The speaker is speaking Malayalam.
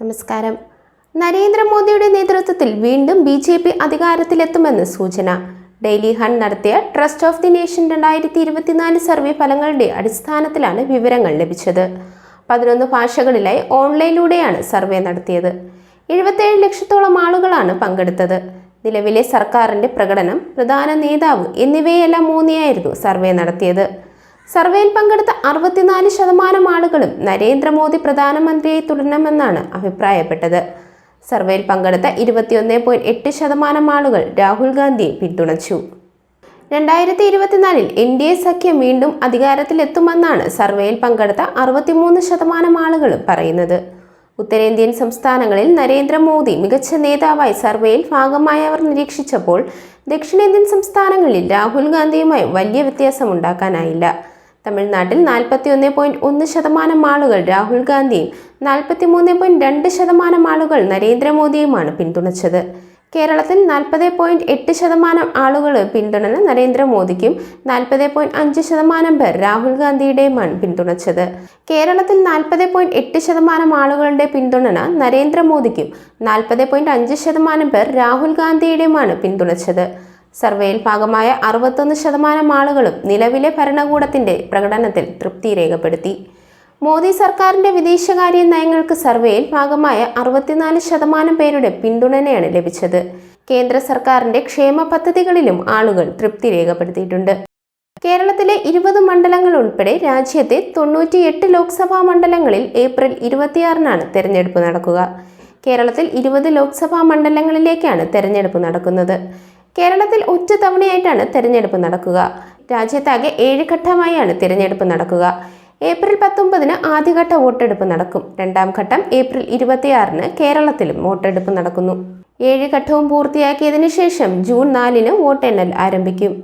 നമസ്കാരം. നരേന്ദ്രമോദിയുടെ നേതൃത്വത്തിൽ വീണ്ടും ബി ജെ പി അധികാരത്തിലെത്തുമെന്ന് സൂചന. ഡെയിലി ഹൺ നടത്തിയ ട്രസ്റ്റ് ഓഫ് ദി നേഷൻ രണ്ടായിരത്തി ഇരുപത്തിനാല് സർവേ ഫലങ്ങളുടെ അടിസ്ഥാനത്തിലാണ് വിവരങ്ങൾ ലഭിച്ചത്. പതിനൊന്ന് ഭാഷകളിലായി ഓൺലൈനിലൂടെയാണ് സർവേ നടത്തിയത്. എഴുപത്തേഴ് ലക്ഷത്തോളം ആളുകളാണ് പങ്കെടുത്തത്. നിലവിലെ സർക്കാരിന്റെ പ്രകടനം പ്രധാന നേതാവ് എന്നിവയെല്ലാം മൂന്നിയായിരുന്നു സർവേ നടത്തിയത്. സർവേയിൽ പങ്കെടുത്ത അറുപത്തിനാല് ശതമാനം ആളുകളും നരേന്ദ്രമോദി പ്രധാനമന്ത്രിയായി തുടരണമെന്നാണ് അഭിപ്രായപ്പെട്ടത്. സർവേയിൽ പങ്കെടുത്ത ഇരുപത്തിയൊന്ന് പോയിന്റ് എട്ട് ശതമാനം ആളുകൾ രാഹുൽ ഗാന്ധിയെ പിന്തുണച്ചു. രണ്ടായിരത്തി ഇരുപത്തിനാലിൽ എൻ ഡി എ സഖ്യം വീണ്ടും അധികാരത്തിലെത്തുമെന്നാണ് സർവേയിൽ പങ്കെടുത്ത അറുപത്തിമൂന്ന് ശതമാനം ആളുകളും പറയുന്നത്. ഉത്തരേന്ത്യൻ സംസ്ഥാനങ്ങളിൽ നരേന്ദ്രമോദി മികച്ച നേതാവായി സർവേയിൽ ഭാഗമായവർ നിരീക്ഷിച്ചപ്പോൾ ദക്ഷിണേന്ത്യൻ സംസ്ഥാനങ്ങളിൽ രാഹുൽ ഗാന്ധിയുമായി വലിയ വ്യത്യാസമുണ്ടാക്കാനായില്ല. തമിഴ്നാട്ടിൽ നാൽപ്പത്തി ഒന്ന് പോയിന്റ് ഒന്ന് ശതമാനം ആളുകൾ രാഹുൽ ഗാന്ധിയും നാൽപ്പത്തി മൂന്ന് പോയിന്റ് രണ്ട് ശതമാനം ആളുകൾ നരേന്ദ്രമോദിയുമാണ് പിന്തുണച്ചത്. കേരളത്തിൽ നാൽപ്പത് പോയിന്റ് എട്ട് ശതമാനം ആളുകൾ പിന്തുണന്ന നരേന്ദ്രമോദിക്കും നാൽപ്പത് പോയിന്റ് അഞ്ച് ശതമാനം പേർ രാഹുൽ ഗാന്ധിയുടെയുമാണ് പിന്തുണച്ചത്. കേരളത്തിൽ നാൽപ്പത് പോയിന്റ് എട്ട് ശതമാനം ആളുകളുടെ പിന്തുണന നരേന്ദ്രമോദിക്കും നാൽപ്പത് പോയിന്റ് അഞ്ച് ശതമാനം പേർ രാഹുൽ ഗാന്ധിയുടെയുമാണ് പിന്തുണച്ചത്. സർവേയിൽ ഭാഗമായ അറുപത്തൊന്ന് ശതമാനം ആളുകളും നിലവിലെ ഭരണകൂടത്തിന്റെ പ്രകടനത്തിൽ തൃപ്തി രേഖപ്പെടുത്തി. മോദി സർക്കാരിന്റെ വിദേശകാര്യ നയങ്ങൾക്ക് സർവേയിൽ ഭാഗമായ അറുപത്തിനാല് ശതമാനം പേരുടെ പിന്തുണയാണ് ലഭിച്ചത്. കേന്ദ്ര സർക്കാരിന്റെ ക്ഷേമ പദ്ധതികളിലും ആളുകൾ തൃപ്തി രേഖപ്പെടുത്തിയിട്ടുണ്ട്. കേരളത്തിലെ ഇരുപത് മണ്ഡലങ്ങൾ ഉൾപ്പെടെ രാജ്യത്തെ തൊണ്ണൂറ്റിയെട്ട് ലോക്സഭാ മണ്ഡലങ്ങളിൽ ഏപ്രിൽ ഇരുപത്തിയാറിനാണ് തെരഞ്ഞെടുപ്പ് നടക്കുക. കേരളത്തിൽ ഇരുപത് ലോക്സഭാ മണ്ഡലങ്ങളിലേക്കാണ് തെരഞ്ഞെടുപ്പ് നടക്കുന്നത്. കേരളത്തിൽ ഒറ്റ തവണയായിട്ടാണ് തെരഞ്ഞെടുപ്പ് നടക്കുക. രാജ്യത്താകെ ഏഴ് ഘട്ടമായാണ് തിരഞ്ഞെടുപ്പ് നടക്കുക. ഏപ്രിൽ പത്തൊമ്പതിന് ആദ്യഘട്ട വോട്ടെടുപ്പ് നടക്കും. രണ്ടാം ഘട്ടം ഏപ്രിൽ ഇരുപത്തിയാറിന് കേരളത്തിലും വോട്ടെടുപ്പ് നടക്കുന്നു. ഏഴ് ഘട്ടവും പൂർത്തിയാക്കിയതിനു ശേഷം ജൂൺ നാലിന് വോട്ടെണ്ണൽ ആരംഭിക്കും.